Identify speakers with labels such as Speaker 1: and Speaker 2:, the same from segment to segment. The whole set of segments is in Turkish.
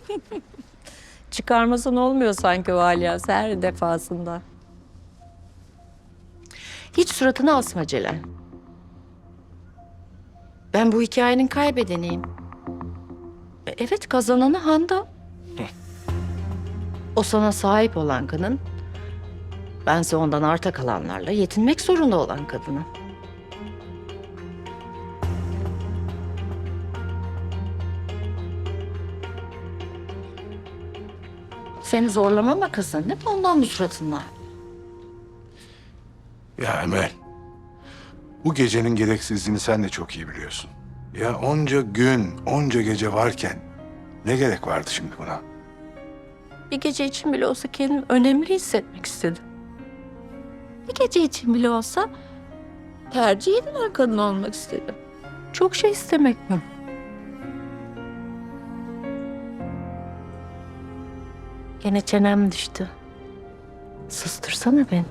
Speaker 1: Çıkarmasan olmuyor sanki o her defasında. Hiç suratını asma Celal. Ben bu hikayenin kaybedeniyim. E, Evet kazananı Handa. O sana sahip olan kadın, bense ondan arta kalanlarla yetinmek zorunda olan kadını. Seni zorlamama kızın değil mi? Ondan bu suratınla.
Speaker 2: Ya Emel, bu gecenin gereksizliğini sen de çok iyi biliyorsun. Ya onca gün, onca gece varken ne gerek vardı şimdi buna?
Speaker 1: Bir gece için bile olsa kendimi önemli hissetmek istedim. Bir gece için bile olsa tercih edilen kadın olmak istedim. Çok şey istemek mi? Gene çenem düştü. Sustırsana beni.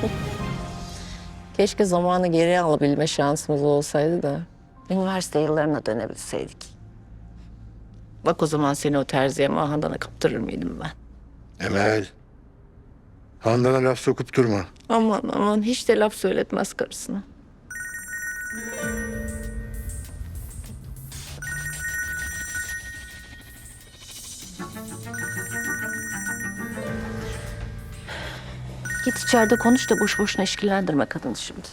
Speaker 1: Keşke zamanı geri alabilme şansımız olsaydı da üniversite yıllarına dönebilseydik. Bak o zaman seni o terziye Mahandan'a kaptırır mıydım ben?
Speaker 2: Emel, Handan'a laf sokup durma.
Speaker 1: Aman aman hiç de laf söyletmez karısına. Git içeride konuş da boş boşuna işkillendirme kadını şimdi.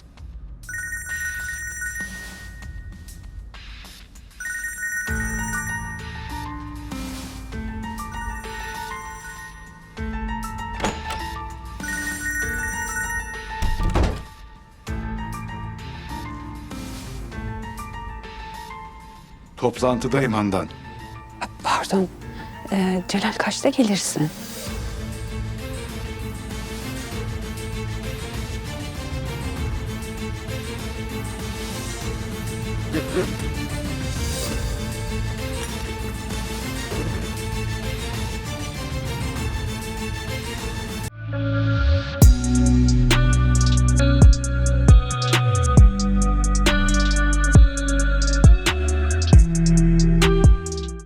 Speaker 2: Toplantıdayım Handan.
Speaker 3: Pardon. Ee, Celal kaçta gelirsin? Thank you.